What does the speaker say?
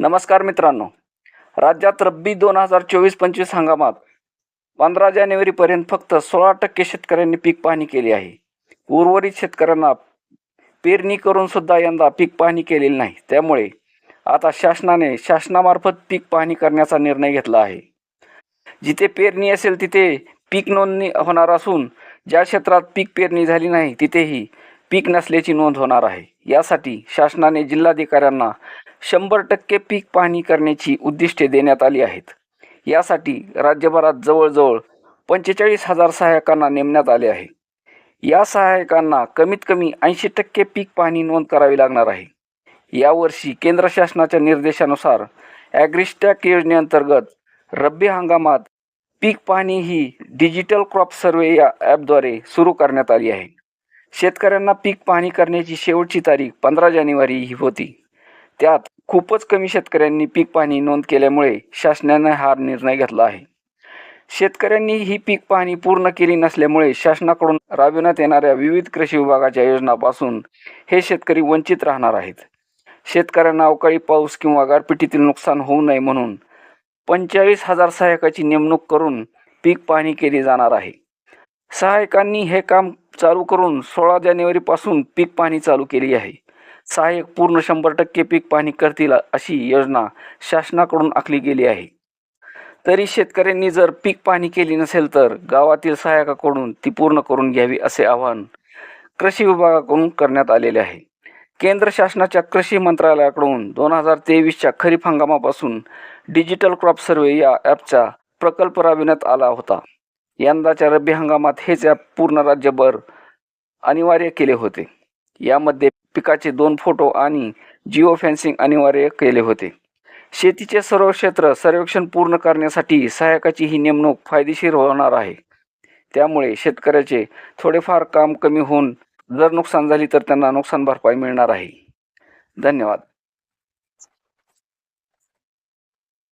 नमस्कार मित्रांनो. राज्यात रब्बी दोन हजार चोवीस पंचवीस हंगामात पंधरा जानेवारीपर्यंत फक्त सोळा टक्के शेतकऱ्यांनी पीक पाहणी केली आहे. उर्वरित शेतकऱ्यांना पेरणी करून सुद्धा यंदा पीक पाहणी केलेली नाही. त्यामुळे आता शासनाने शासनामार्फत पीक पाहणी करण्याचा निर्णय घेतला आहे. जिथे पेरणी असेल तिथे पीक नोंदणी होणार असून ज्या क्षेत्रात पीक पेरणी झाली नाही तिथेही पीक नसल्याची नोंद होणार आहे. यासाठी शासनाने जिल्हाधिकाऱ्यांना शंभर टक्के पीक पाहणी करण्याची उद्दिष्टे देण्यात आली आहेत. यासाठी राज्यभरात जवळजवळ पंचेचाळीस हजार सहाय्यकांना नेमण्यात आले आहे. या सहाय्यकांना कमीत कमी ऐंशी टक्के पीक पाहणी नोंद करावी लागणार आहे. यावर्षी केंद्र शासनाच्या निर्देशानुसार ॲग्रिस्टॅक योजनेअंतर्गत रब्बी हंगामात पीक पाहणी ही डिजिटल क्रॉप सर्वे या ॲपद्वारे सुरू करण्यात आली आहे. शेतकऱ्यांना पीक पाहणी करण्याची शेवटची तारीख पंधरा जानेवारी ही होती. त्यात खूपच कमी शेतकऱ्यांनी पीक पाहणी नोंद केल्यामुळे शासनाने हा निर्णय घेतला आहे. शेतकऱ्यांनी ही पीक पाहणी पूर्ण केली नसल्यामुळे शासनाकडून राबविण्यात येणाऱ्या विविध कृषी विभागाच्या योजनापासून हे शेतकरी वंचित राहणार आहेत. शेतकऱ्यांना अवकाळी पाऊस किंवा गारपिटीतील नुकसान होऊ नये म्हणून पंचेचाळीस हजार सहाय्यकाची नेमणूक करून पीक पाहणी केली जाणार आहे. सहायकांनी हे काम चालू करून सोळा जानेवारीपासून पीक पाहणी चालू केली आहे. सहाय्यक पूर्ण शंभर टक्के पीक पाहणी करतील अशी योजना शासनाकडून आखली गेली आहे. तरी शेतकऱ्यांनी जर पीक पाहणी केली नसेल तर गावातील सहाय्यकाकडून ती पूर्ण करून घ्यावी असे आवाहन कृषी विभागाकडून करण्यात आलेले आहे. केंद्र शासनाच्या कृषी मंत्रालयाकडून दोन हजार तेवीसच्या खरीप हंगामापासून डिजिटल क्रॉप सर्वे या ॲपचा प्रकल्प राबविण्यात आला होता. यंदाच्या रब्बी हंगामात हेच ॲप पूर्ण राज्यभर अनिवार्य केले होते. यामध्ये पिकाचे दोन फोटो आणि जिओ फेन्सिंग अनिवार्य केले होते. शेतीचे सर्व क्षेत्र सर्वेक्षण पूर्ण करण्यासाठी सहायकाची ही नेमणूक फायदेशीर होणार आहे. त्यामुळे शेतकऱ्याचे थोडेफार काम कमी होऊन जर नुकसान झाली तर त्यांना नुकसान भरपाई मिळणार आहे. धन्यवाद.